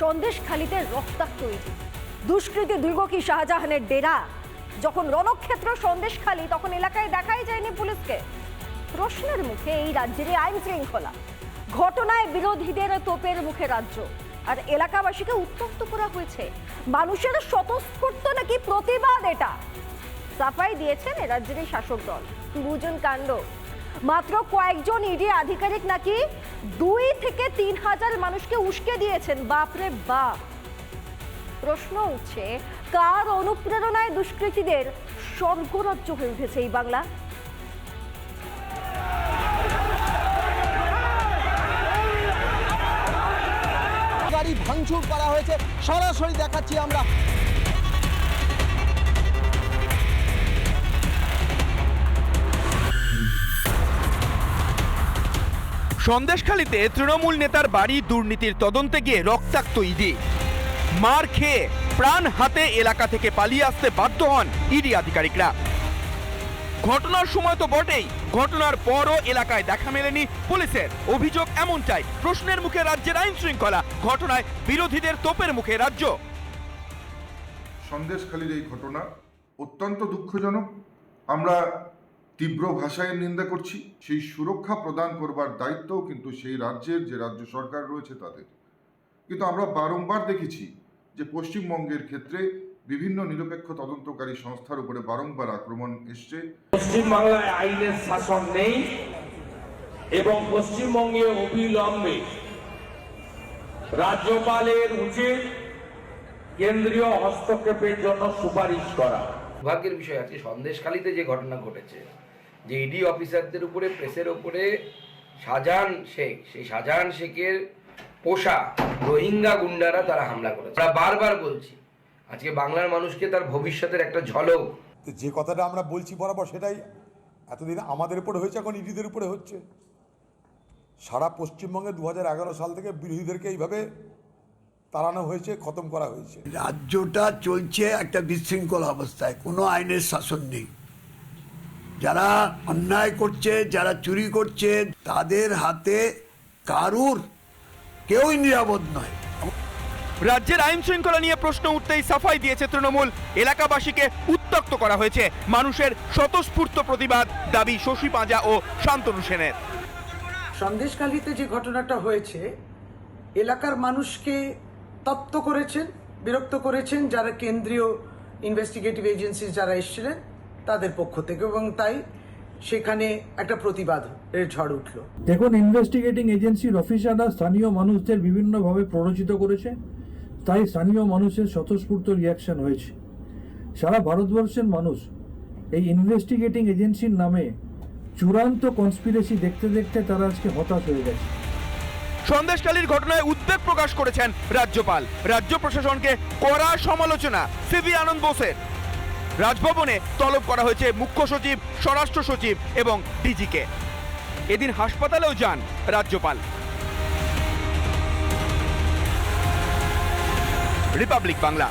সন্দেশখালিতে রক্তাক্ত ইট দুষ্কৃতী দুর্গ কি শাহজাহানের ডেরা। যখন রণক্ষেত্র সন্দেশখালি, তখন এলাকায় দেখাই যায়নি পুলিশকে। প্রশ্নের মুখে এই রাজ্যের আইন শৃঙ্খলা। ঘটনায় বিরোধীদের তোপের মুখে রাজ্য। আর এলাকাবাসীকে উত্তপ্ত করা হয়েছে। মানুষের স্বতঃস্ফূর্ত নাকি প্রতিবাদ এটা? সাফাই দিয়েছেন রাজ্যের শাসক দল। বুঝুন কাণ্ড। মাত্র কয়েকজন ইডি আধিকারিক নাকি দুই থেকে তিন হাজার মানুষকে উস্কে দিয়েছেন। বাপরে বাপ। প্রশ্ন উঠছে, কার অনুপ্রেরণায় দুষ্কৃতীদের স্বর্গরাজ্য হয়ে উঠেছে এই বাংলা? গাড়ি ভাঙচুর করা হয়েছে। সরাসরি দেখাচ্ছি আমরা। সন্দেশখালীতে তৃণমূল নেতার বাড়ি দুর্নীতির তদন্তে গিয়ে রক্তাক্ত ইডি। মার খেয়ে প্রাণ হাতে এলাকা থেকে পালিয়ে আসতে বাধ্য হন ইডি আধিকারিকরা। ঘটনার সময় তো বটেই, ঘটনার পরও এলাকায় দেখা মেলেনি পুলিশের। অভিযোগ এমনটাই, প্রশ্নের মুখে রাজ্যের আইন শৃঙ্খলা, ঘটনায় বিরোধীদের তোপের মুখে রাজ্য। সন্দেশখালীর এই ঘটনা অত্যন্ত দুঃখজনক। আমরা তীব্র ভাষায় নিন্দা করছি। সেই সুরক্ষা প্রদান করবার দায়িত্বও কিন্তু সেই রাজ্যের যে রাজ্য সরকার রয়েছে তাদের। কিন্তু আমরা বারংবার দেখেছি যে পশ্চিমবঙ্গের ক্ষেত্রে বিভিন্ন নিরপেক্ষ তদন্তকারী সংস্থার উপরে বারংবার আক্রমণ এসছে। পশ্চিমবাংলায় আইনের শাসন নেই এবং পশ্চিমবঙ্গে অবিলম্বে রাজ্যপালের উচিত কেন্দ্রীয় হস্তক্ষেপের জন্য সুপারিশ করা। সৌভাগ্যের বিষয় আছে সন্দেশখালিতে যে ঘটনা ঘটেছে যে ইডি অফিসারদের উপরে প্রেসের উপরে শাহজাহান শেখ সেই শাহজাহান শেখের পোষা রোহিঙ্গা গুন্ডারা তারা হামলা করেছে। আমরা বারবার বলছি আজকে বাংলার মানুষকে তার ভবিষ্যতের একটা ঝলক। তো যে কথাটা আমরা বলছি বরাবর সেটাই এতদিন আমাদের উপরে হয়েছে এখন ইডিদের উপরে হচ্ছে। সারা পশ্চিমবঙ্গে দু হাজার এগারো সাল থেকে বিরোধীদেরকে এইভাবে তাড়ানো হয়েছে খতম করা হয়েছে। রাজ্যটা চলছে একটা বিশৃঙ্খল অবস্থায় কোনো আইনের শাসন নেই। যারা অন্যায় করছে যারা চুরি করছে তাদের হাতে কারুর কেউই নিরাপদ নয়। রাজ্যের আইন শৃঙ্খলা নিয়ে প্রশ্ন উঠতেই সাফাই দিয়েছে তৃণমূল। এলাকাবাসীকে উত্তক্ত করা হয়েছে। মানুষের স্বতঃস্ফূর্ত প্রতিবাদ দাবি শশী পাঁজা ও শান্তনু সেনের। সন্দেশখালিতে যে ঘটনাটা হয়েছে এলাকার মানুষকে তপ্ত করেছেন বিরক্ত করেছেন যারা কেন্দ্রীয় ইনভেস্টিগেটিভ এজেন্সি যারা এসেছিলেন। তাদের পক্ষ থেকে এবং তাই সেখানে একটা প্রতিবাদ এর ঝড় উঠল। দেখুন ইনভেস্টিগেটিং এজেন্সির অফিসাররা স্থানীয় মানুষদের বিভিন্নভাবে প্ররোচিত করেছে তাই স্থানীয় মানুষের স্বতঃস্ফূর্ত রিয়াকশন হয়েছে। সারা ভারতবর্ষের মানুষ এই ইনভেস্টিগেটিং এজেন্সির নামে চূড়ান্ত কনস্পিরেসি দেখতে দেখতে তারা আজকে হতাশ হয়ে গেছে। সন্দেশকালীর ঘটনায় উদ্বেগ প্রকাশ করেছেন রাজ্যপাল। রাজ্য প্রশাসনকে কড়া সমালোচনা। সিভি আনন্দ বোসের রাজভবনে তলব করা হয়েছে মুখ্য সচিব, স্বরাষ্ট্র সচিব এবং ডিজিকে। এদিন হাসপাতালেও যান রাজ্যপাল। রিপাবলিক বাংলা।